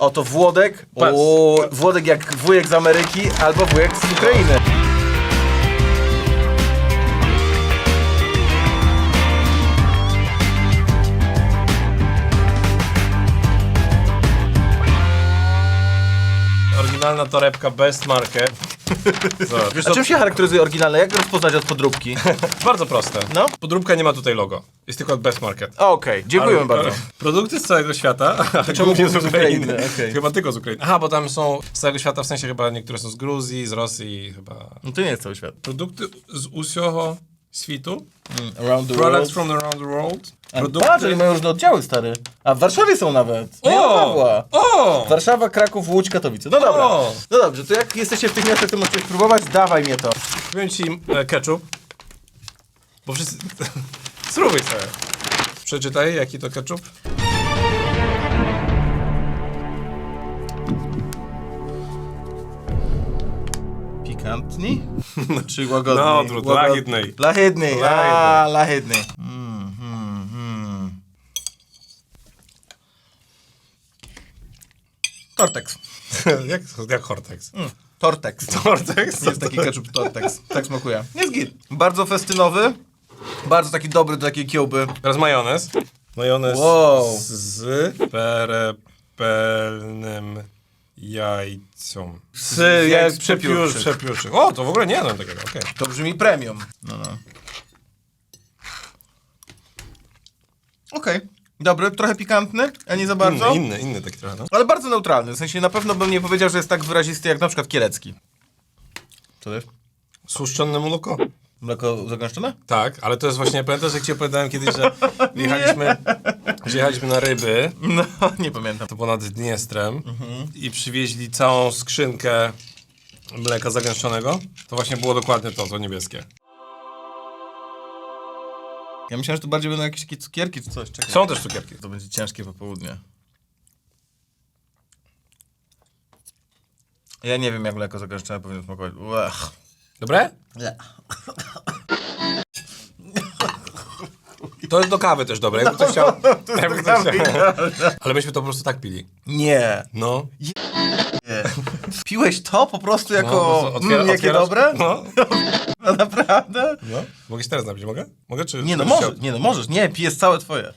Oto Włodek. O, Włodek jak wujek z Ameryki albo wujek z Ukrainy. oryginalna torebka Best Market. Wiesz, A czym od... się charakteryzuje oryginalne? Jak rozpoznać od podróbki? Bardzo proste. No? Podróbka nie ma tutaj logo. Jest tylko Best Market. Okej, dziękuję Ale- bardzo. Produkty z całego świata, ale Czemu głównie z z Ukrainy? Chyba tylko z Ukrainy. Aha, bo tam są z całego świata, w sensie chyba niektóre są z Gruzji, z Rosji, chyba. No to nie jest cały świat. Produkty z Usioho świtu. Around the Products from around the world. Produkty... Patrz, oni mają różne oddziały, stary. A w Warszawie są nawet. Nie O! Pawła. O! Warszawa, Kraków, Łódź, Katowice. No dobra. O! No dobrze, to jak jesteście w tych miastach, to możecie spróbować. Dawaj mnie to. Powiem ci e, ketchup. Bo wszyscy... Spróbuj sobie. Przeczytaj, jaki to ketchup. Pikantni? Czy łagodny? No, odwrót, lahidny. Lahidny, a, Lahidny. lahidny. Mm, mm, mm. Tortex. jak, jak Hortex. Tortex. Hortex? Jest taki ketchup Tortex. Tak smakuje. Jest git. Bardzo festynowy. Bardzo taki dobry do takiej kiełby. Teraz majonez. Majonez Wow. z perepelnym jajcą. Z, jak przepiórczyk. przepiórczyk. przepiórczyk. O, to w ogóle nie jadłem takiego, okej. To brzmi premium. No, no. Okej. Dobry, trochę pikantny, a nie za bardzo. Inny, inny, inny taki trochę, no. Ale bardzo neutralny. W sensie na pewno bym nie powiedział, że jest tak wyrazisty jak na przykład kielecki. Co wiesz? Słuszczone mleko. Mleko zagęszczone? Tak, ale to jest właśnie, pamiętasz jak ci opowiadałem kiedyś, że jechaliśmy, że jechaliśmy na ryby, No, nie pamiętam. to było nad Dniestrem i przywieźli całą skrzynkę mleka zagęszczonego, to właśnie było dokładnie to, to niebieskie. Ja myślałem, że to bardziej będą jakieś takie cukierki czy coś. Czekaj. Są też cukierki. To będzie ciężkie popołudnie. Ja nie wiem, jak mleko zagęszczone powinno smakować. Uech. Dobre? Nie. To jest do kawy też dobre, jakby ktoś chciał. jakby ktoś chciał. Ale myśmy to po prostu tak pili. Nie. No. nie. Piłeś to po prostu no jako... po prostu otwiera- mm, jakie otwierasz- dobre? No. No, naprawdę? no. Mogę się teraz napić, mogę? Mogę czy... Nie no, czy możesz, nie no, możesz. Nie, pijesz całe twoje.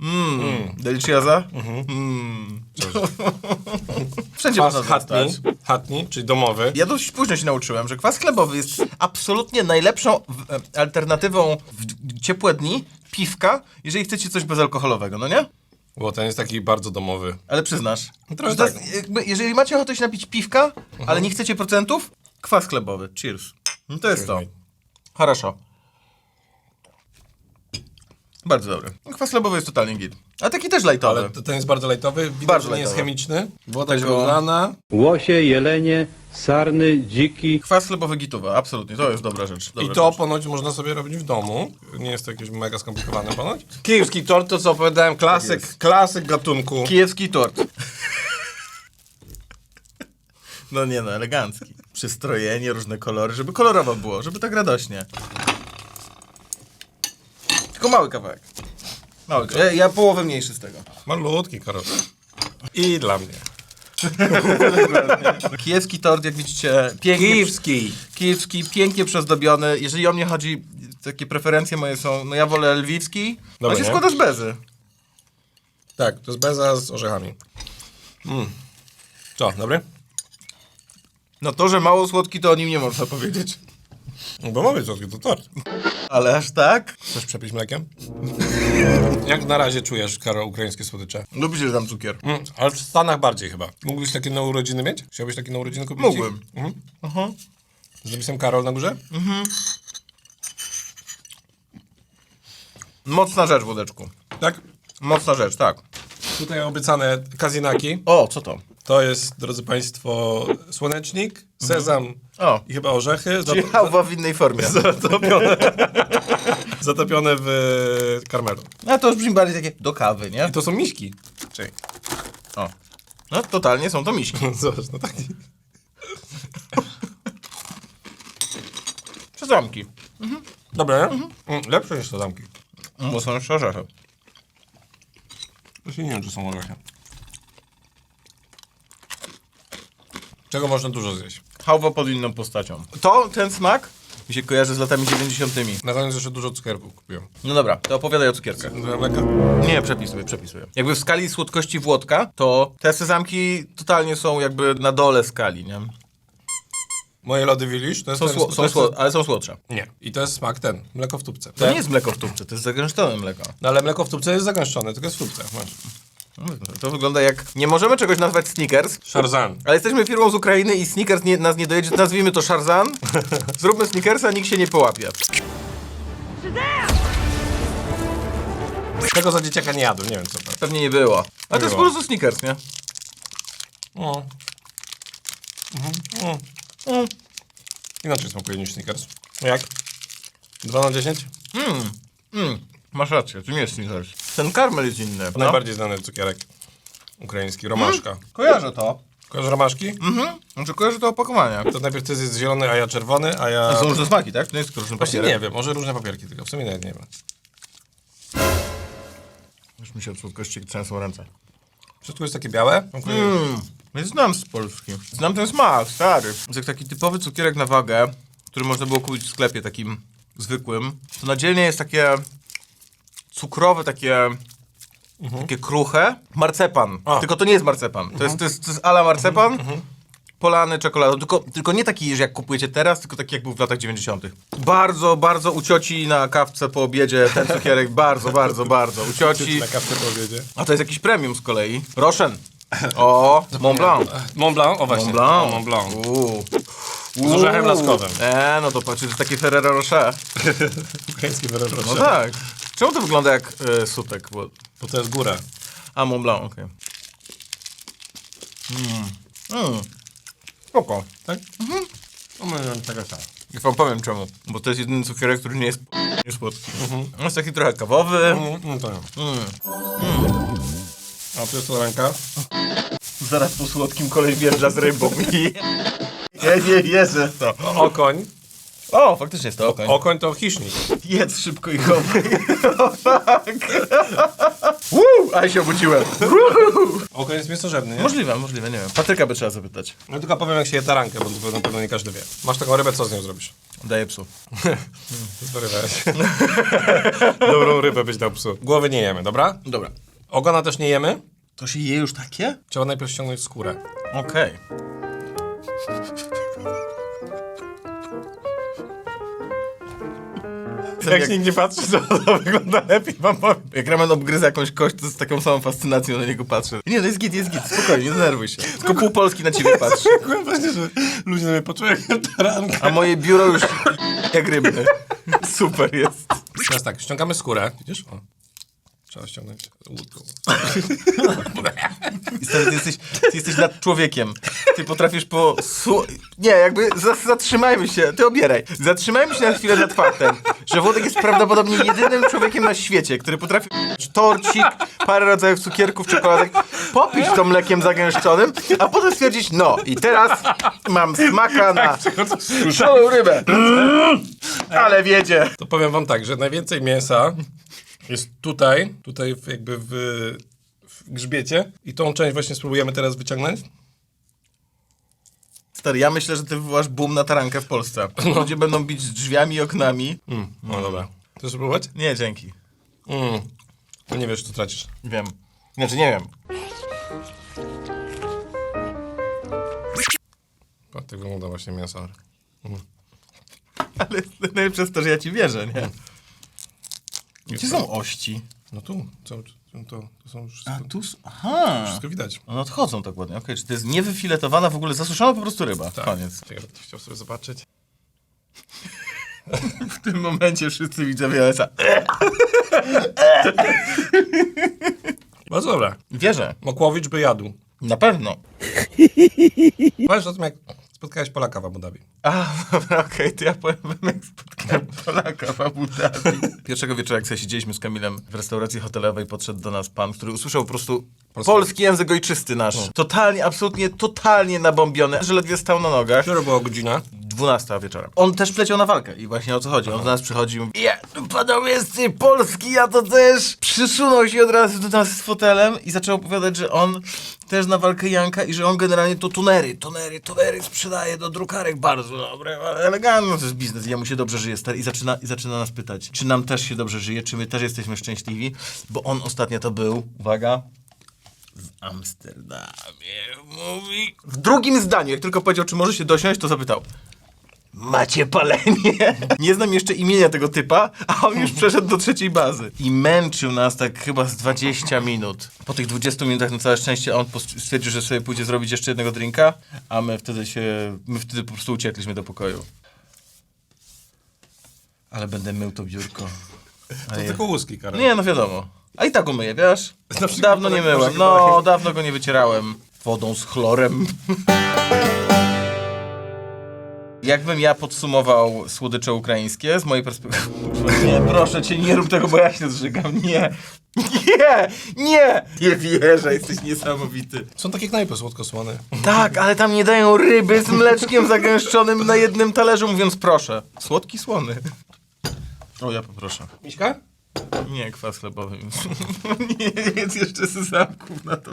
Mmm. Deliciosa? Mm. Wszędzie Kwas można hatni, dostać. hatni, czyli domowy. Ja dość późno się nauczyłem, że kwas chlebowy jest absolutnie najlepszą w, e, alternatywą w ciepłe dni piwka, jeżeli chcecie coś bezalkoholowego, no nie? Bo ten jest taki bardzo domowy. Ale przyznasz. Trochę że to jest, tak. jakby, jeżeli macie ochotę się napić piwka, ale nie chcecie procentów, kwas chlebowy. Cheers. No to jest to. mate. Хорошо. Bardzo dobry. Kwas chlebowy jest totalnie git. A taki też lightowy. Ale to- ten jest bardzo lajtowy, widać, Bardzo że nie jest chemiczny. Woda Tego- źródlana. Łosie, jelenie, sarny, dziki. Kwas chlebowy gitowy, absolutnie. To jest dobra rzecz. Dobra I to rzecz. ponoć można sobie robić w domu. Nie jest to jakieś mega skomplikowane ponoć. Kijowski tort, to co opowiadałem, klasyk, klasyk gatunku. Kijewski tort. No nie no, elegancki. Przystrojenie, różne kolory, żeby kolorowo było, żeby tak radośnie. Tylko mały kawałek. Mały kawałek. Ja, ja połowę mniejszy z tego. Malutki Karol. I dla mnie. Kijewski tort, jak widzicie, pięknie... Kijowski. Kijewski, pięknie przyozdobiony. Jeżeli o mnie chodzi, takie preferencje moje są, no ja wolę lwicki, Dobra, ale się nie? składa z bezy. Tak, to jest beza z orzechami. Mm. Co, dobry? No to, że mało słodki, to o nim nie można powiedzieć. No Bo mogę słodki, to tort. Ale aż tak? Chcesz przepić mlekiem? Jak na razie czujesz, Karol, ukraińskie słodycze? Lubisz, że tam cukier. Mm, ale w Stanach bardziej chyba. Mógłbyś takie na urodziny mieć? Chciałbyś takie na urodziny kupić? Mógłbym. Mhm. Aha. Z napisem Karol na górze? Mocna rzecz, wódeczku. Tak. Mocna rzecz, tak. Tutaj obiecane kazinaki. O, co to? To jest, drodzy Państwo, słonecznik, sezam O, i chyba orzechy. czyli Zat- hałwa w innej formie. zatopione, zatopione w karmelu. A to już brzmi bardziej takie do kawy, nie? I to są miśki. Czyli, O. No, totalnie są to miśki. zobacz, no taki. Sezamki. Dobre, mm, lepsze niż sezamki. Mocno jeszcze orzechy. Właśnie nie wiem, czy są orzechy. Czego można dużo zjeść? Hałwa pod inną postacią. To, ten smak mi się kojarzy z latami 90. Na koniec jeszcze dużo cukierków kupiłem. No dobra, to opowiadaj o cukierkach. Mleka? Nie, przepisuję, przepisuję. Jakby w skali słodkości Włodka, to te sezamki totalnie są jakby na dole skali, nie? Moje lody Willisz to jest Są, ten- sło, to są jest- sło, ale są słodsze. Nie. I to jest smak ten. Mleko w tubce. To nie jest mleko w tubce, to jest zagęszczone mleko. No ale mleko w tubce jest zagęszczone, tylko jest w tubce. Masz. To wygląda jak... Nie możemy czegoś nazwać Snickers, Szarzan. ale jesteśmy firmą z Ukrainy i Snickers nie, nas nie dojedzie, nazwijmy to Szarzan. Zróbmy Snickersa, nikt się nie połapie. Tego za dzieciaka nie jadłem, nie wiem co to. Pewnie nie było. A to jest po prostu Snickers, nie? O. Mhm. O. O. Inaczej smakuje niż Snickers. Jak? 2 na 10? Mm, masz rację, to nie jest Snickers. Ten karmel jest inny. No. Najbardziej znany cukierek ukraiński, romaszka. Kojarzę to. Kojarzysz romaszki? Mhm. Znaczy kojarzę to opakowanie. To najpierw ty jest zielony, a ja czerwony, a ja... To są różne smaki, tak? To nie jest Właśnie papierek. nie wiem, może różne papierki tylko, w sumie nawet nie wiem. Już mi się od słodkości trzęsą ręce. Wszystko jest takie białe? Mm, ja znam z Polski. Znam ten smak, stary. To jest jak taki typowy cukierek na wagę, który można było kupić w sklepie takim zwykłym. To na dzielnie jest takie cukrowe, takie, takie kruche. Marcepan. A. Tylko to nie jest marcepan. To, jest, to, jest, to jest ala marcepan. Polany czekoladą, tylko, tylko nie taki, że jak kupujecie teraz, tylko taki jak był w latach 90. Bardzo, bardzo u cioci na kawce po obiedzie ten cukierek, bardzo, bardzo, bardzo. U cioci. Na kawce powiedzie. A to jest jakiś premium z kolei. Roszen. O, Mont Blanc. Mont Blanc? O właśnie. Mont Blanc. O, Mont Blanc. Uuu. Z orzechem laskowym. E, no to patrz, to jest takie Ferrero Rocher. Ukraiński wyrób No tak. Czemu to wygląda jak e, sutek? Bo... Bo to jest góra. A, Mont Blanc, okej. Mm. Mm. Spoko. Tak? Mhm. No my tego. Ja wam powiem czemu. Bo to jest jedyny cukierek, który nie jest nie słodki. On jest taki trochę kawowy. Mm, no to nie. Mm. A tu jest to ręka. Zaraz po słodkim kolej wjeżdża z rybą. Ja nie wierzę w to. Okoń. O, faktycznie jest to okoń. Okoń to hisznik. Jedz szybko i chowaj. O, fuck. Woo, ale się obudziłem. Okoń jest mięsożerny, nie? Możliwe, możliwe, nie wiem. Patryka by trzeba zapytać. No tylko powiem jak się je tarankę, bo to na pewno nie każdy wie. Masz taką rybę, co z nią zrobisz? Daję psu. Zwariowałeś. Dobrą rybę byś dał psu. Głowy nie jemy, dobra? Dobra. Ogona też nie jemy. To się je już takie? Trzeba najpierw ściągnąć skórę. Okej. Jak Jak, nikt nie patrzy, to, to wygląda lepiej, wam powiem. jak ramen obgryza jakąś kość, to z taką samą fascynacją na niego patrzę. Nie, no jest git, jest git, spokojnie, nie denerwuj się. Tylko pół Polski na ciebie patrzy. Byłem właśnie, że ludzie na mnie poczują jak tarankę. A moje biuro już jak rybne. Super jest. Teraz tak, ściągamy skórę. Widzisz? O. Trzeba ściągnąć łódką. I stary, ty jesteś, ty jesteś nad człowiekiem. Ty potrafisz po... Su- nie, jakby za- zatrzymajmy się, ty obieraj. Zatrzymajmy się na chwilę nad faktem, że Włodek jest prawdopodobnie jedynym człowiekiem na świecie, który potrafi torcik, parę rodzajów cukierków, czekoladek, popić to mlekiem zagęszczonym, a potem stwierdzić, no i teraz mam smaka na suszoną rybę. Ale wiedzie. To powiem wam tak, że najwięcej mięsa jest tutaj, tutaj jakby w, w grzbiecie. I tą część właśnie spróbujemy teraz wyciągnąć. Stary, ja myślę, że ty wywołasz boom na tarankę w Polsce. Ludzie będą bić drzwiami i oknami. Mm, no dobra. Chcesz spróbować? Nie, dzięki. Mm. No nie wiesz, co tracisz. Wiem. Znaczy nie wiem. O, tak wygląda właśnie mięso. Ale najlepsze jest to, że ja ci wierzę, nie? Gdzie są ości? No tu, co, to, to są wszystko, A tu... s- Aha! wszystko widać. One odchodzą tak ładnie. Okej, czy to jest niewyletowana, w ogóle zasuszona po prostu ryba? Tak. Koniec. Chciał sobie zobaczyć. W tym momencie wszyscy widzowie OSA. Bardzo dobra. Wierzę. Mokłowicz by jadł. Na pewno. Powiedz o tym, jak spotkałeś Polaka w Abu Dhabi. A, dobra, okej, to ja powiem jak spotkałem Polaka w Abu Dhabi. Pierwszego wieczoru, jak sobie siedzieliśmy z Kamilem w restauracji hotelowej, podszedł do nas pan, który usłyszał po prostu Polski. polski język ojczysty nasz. Totalnie, absolutnie, totalnie nabombiony, że ledwie stał na nogach. Która była godzina? 12 wieczorem. On też wleciał na walkę i właśnie o co chodzi. On do nas przychodzi i mówi, ja, panowie z Polski, ja to też. Przysunął się od razu do nas z fotelem i zaczął opowiadać, że on też na walkę Janka i że on generalnie to tunery, tunery, tunery sprzedaje do drukarek bardzo dobre, elegancko, to jest biznes, jemu się dobrze żyje stary i zaczyna, i zaczyna nas pytać, czy nam też się dobrze żyje, czy my też jesteśmy szczęśliwi, bo on ostatnio to był, uwaga, w Amsterdamie, mówi... W drugim zdaniu, jak tylko powiedział, czy może się dosiąść, to zapytał, Macie palenie? Nie znam jeszcze imienia tego typa, a on już przeszedł do trzeciej bazy. I męczył nas tak chyba z 20 minut. Po tych 20 minutach na całe szczęście on post- stwierdził, że sobie pójdzie zrobić jeszcze jednego drinka, a my wtedy się, my wtedy po prostu uciekliśmy do pokoju. Ale będę mył to biurko. To tylko łuski, Karol. Nie, no wiadomo. A i tak umyję, wiesz? Dawno nie tak, myłem. No, dawno go nie wycierałem. Wodą z chlorem. Jakbym ja podsumował słodycze ukraińskie z mojej perspektywy. Nie, proszę cię, nie rób tego, bo ja się zżygam. Nie. Nie! Nie! Nie wierzę, jesteś niesamowity. Są takie knajpy słodko-słone. Tak, ale tam nie dają ryby z mleczkiem zagęszczonym na jednym talerzu, mówiąc proszę. Słodki, słony. O, ja poproszę. Miśka? Nie, kwas chlebowy. nie, więc jeszcze sezamków na to.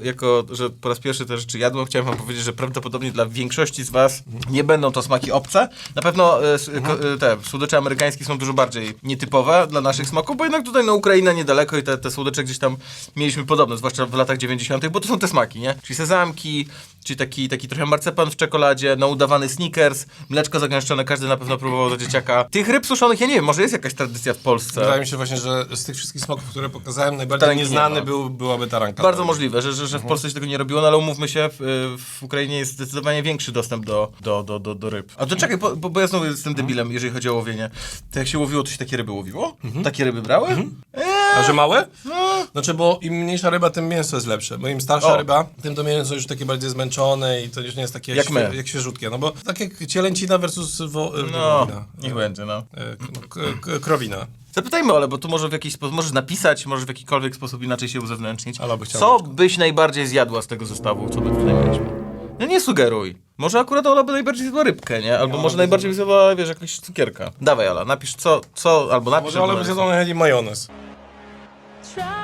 Jako, że po raz pierwszy te rzeczy jadłem, chciałem wam powiedzieć, że prawdopodobnie dla większości z was nie będą to smaki obce. Na pewno e, s- ko, e, te słodycze amerykańskie są dużo bardziej nietypowe dla naszych smaków, bo jednak tutaj na Ukraina niedaleko i te, te słodycze gdzieś tam mieliśmy podobne, zwłaszcza w latach 90., bo to są te smaki, nie? Czyli sezamki, czyli taki, taki trochę marcepan w czekoladzie, no udawany sneakers, mleczko zagęszczone, każdy na pewno próbował za dzieciaka. Tych ryb suszonych, ja nie wiem, może jest jakaś tradycja w Polsce. Wydaje mi się właśnie, że z tych wszystkich smaków, które pokazałem, najbardziej Taranki nie nieznany ma. był, byłaby taranka. Bardzo możliwe, że, że, że w Polsce się tego nie robiło, no ale umówmy się, w, w Ukrainie jest zdecydowanie większy dostęp do, do, do, do, do ryb. A to czekaj, bo, bo bo ja znowu jestem debilem, jeżeli chodzi o łowienie. To jak się łowiło, to się takie ryby łowiło? Takie ryby brały? Eee, A że małe? no. Znaczy, bo im mniejsza ryba, tym mięso jest lepsze. Bo im starsza O. ryba, tym to mięso już takie bardziej zmęczone i to już nie jest takie Jak my. jak świeżutkie. No bo tak jak cielęcina versus wo, No, wołowina. niech będzie, no. E, k- k- krowina. Zapytajmy Ole, bo tu może w jakiś sposób, możesz napisać, może w jakikolwiek sposób inaczej się uzewnętrznić. Ale by Co byś najbardziej zjadła z tego zestawu, co my tutaj mieliśmy? No nie sugeruj. Może akurat Ola by najbardziej zjadła rybkę, nie? Albo może najbardziej by zjadła, wiesz, jakąś cukierka. Dawaj Ola, napisz co, co, albo napisz... Może albo ale by narysuj. zjadł najchętniej majonez. Try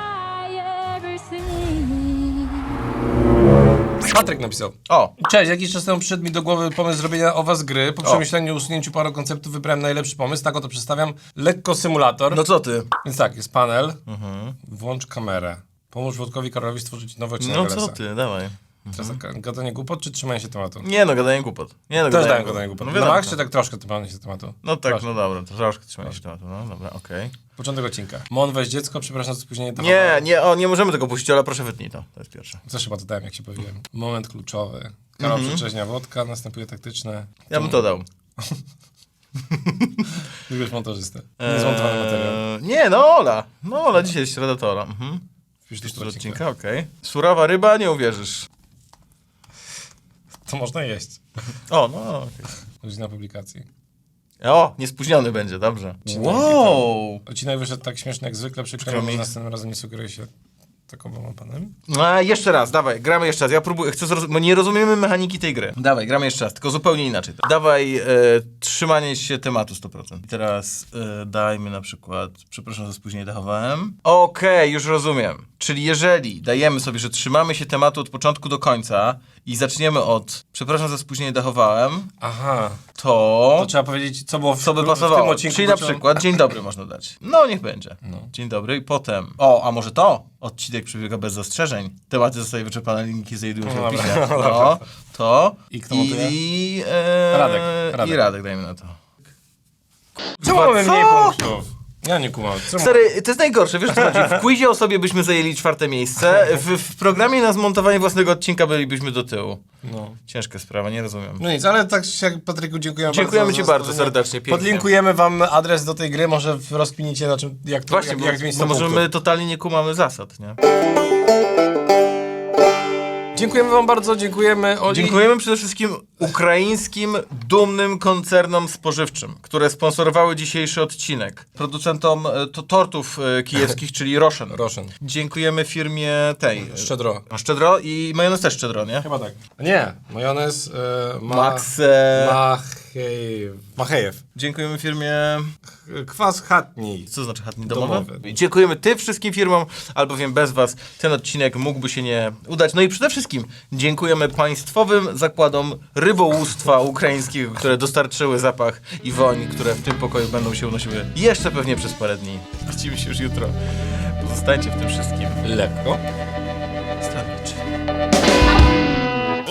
Patryk napisał. O, Cześć, jakiś czas temu przyszedł mi do głowy pomysł zrobienia o was gry. Po O. przemyśleniu i usunięciu paru konceptów wybrałem najlepszy pomysł. Tak oto przedstawiam. Lekko symulator. no co ty? Więc tak, jest panel. Włącz kamerę. Pomóż Włodkowi Karolowi stworzyć nowy odcinek No co ty, dawaj. Teraz tak, gadanie głupot, czy trzymanie się tematu? Nie no, gadanie głupot. Nie no, Też dałem gadanie głupot. No, No, wiadomo. Czy tak troszkę trzymanie się tematu? no tak, Proszę. no dobra, troszkę trzymaj się tematu. No dobra, okej. Początek odcinka. Mon, weź dziecko, przepraszam za spóźnienie. to Nie, chyba- nie, o, nie możemy tego puścić, ale proszę wytnij to. To jest pierwsze. Też chyba to dałem, jak się powiedziałem. Moment kluczowy. Karol Mhm. przeczeźnia wodka, następuje taktyczne. Ja bym to dał. Wybierz montażystę. Niezmontowany materiał. Eee, nie, no Ola. No Ola, dzisiaj jest środa to Ola. Mhm. Wpisz do odcinka. okej. Surowa ryba, nie uwierzysz. To można jeść. O, no okej. Godzina publikacji. O, niespóźniony będzie, dobrze. Wow! Odcinek wyszedł tak śmieszny jak zwykle, przykro Przykro mi, następnym razem nie sugeruję się taką panem. A, jeszcze raz, dawaj, gramy jeszcze raz. Ja próbuję, chcę zrozumieć, bo nie rozumiemy mechaniki tej gry. Dawaj, gramy jeszcze raz, tylko zupełnie inaczej. Dawaj, e, trzymanie się tematu 100%. I teraz e, dajmy na przykład, przepraszam za spóźnienie, dachowałem. Okej, już rozumiem. Czyli jeżeli dajemy sobie, że trzymamy się tematu od początku do końca i zaczniemy od, przepraszam za spóźnienie, dachowałem, Aha. to... To trzeba powiedzieć, co było w, co by w tym pasowało. odcinku. Czyli na przykład dzień dobry można dać. No niech będzie. Dzień dobry i potem. O, a może to? Odcinek przebiega bez zastrzeżeń. Tematy zostaje wyczerpane, linki znajdują się w No opisie. dobra, no No, to. I kto montuje? I, e, Radek, Radek. I Radek, dajmy na to. Czemu mamy mniej punktów? Ja nie kumam. Czemu? Stary, to jest najgorsze, wiesz co chodzi? W quizie o sobie byśmy zajęli czwarte miejsce, w, w programie na zmontowanie własnego odcinka bylibyśmy do tyłu. No. Ciężka sprawa, nie rozumiem. No nic, ale tak się jak Patryku dziękujemy Dziękujemy bardzo. ci za bardzo serdecznie, pięknie. Podlinkujemy wam adres do tej gry, może rozkminicie na czym, jak to, Właśnie, jak, bo, jak zmienić bo to może punktów. my totalnie nie kumamy zasad, nie? Dziękujemy wam bardzo, dziękujemy Oli. Dziękujemy przede wszystkim ukraińskim, dumnym koncernom spożywczym, które sponsorowały dzisiejszy odcinek. Producentom e, to, tortów e, kijewskich, czyli Roszen. Roszen. Dziękujemy firmie tej. Szczedro. A Szczedro i majonez też Szczedro, nie? Chyba tak. Nie, majonez e, ma... Max. E... Machejew. Machejew. Dziękujemy firmie. Kwas chatni. Co znaczy chatni domowe? Domowe. Dziękujemy tym wszystkim firmom, albowiem bez Was ten odcinek mógłby się nie udać. No i przede wszystkim dziękujemy państwowym zakładom rybołówstwa ukraińskiego, które dostarczyły zapach i woń, które w tym pokoju będą się unosiły jeszcze pewnie przez parę dni. Widzimy się już jutro. Pozostańcie w tym wszystkim. Lekko. Stawić.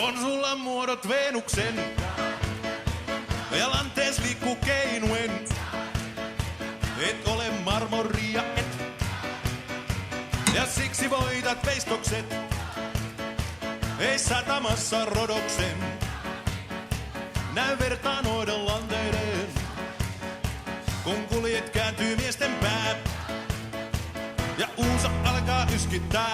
On sulla muodot Venuksen satamassa rodoksen. Näy vertaan noiden lanteiden. Kun kuljet kääntyy miesten pää. Ja uusa alkaa yskittää.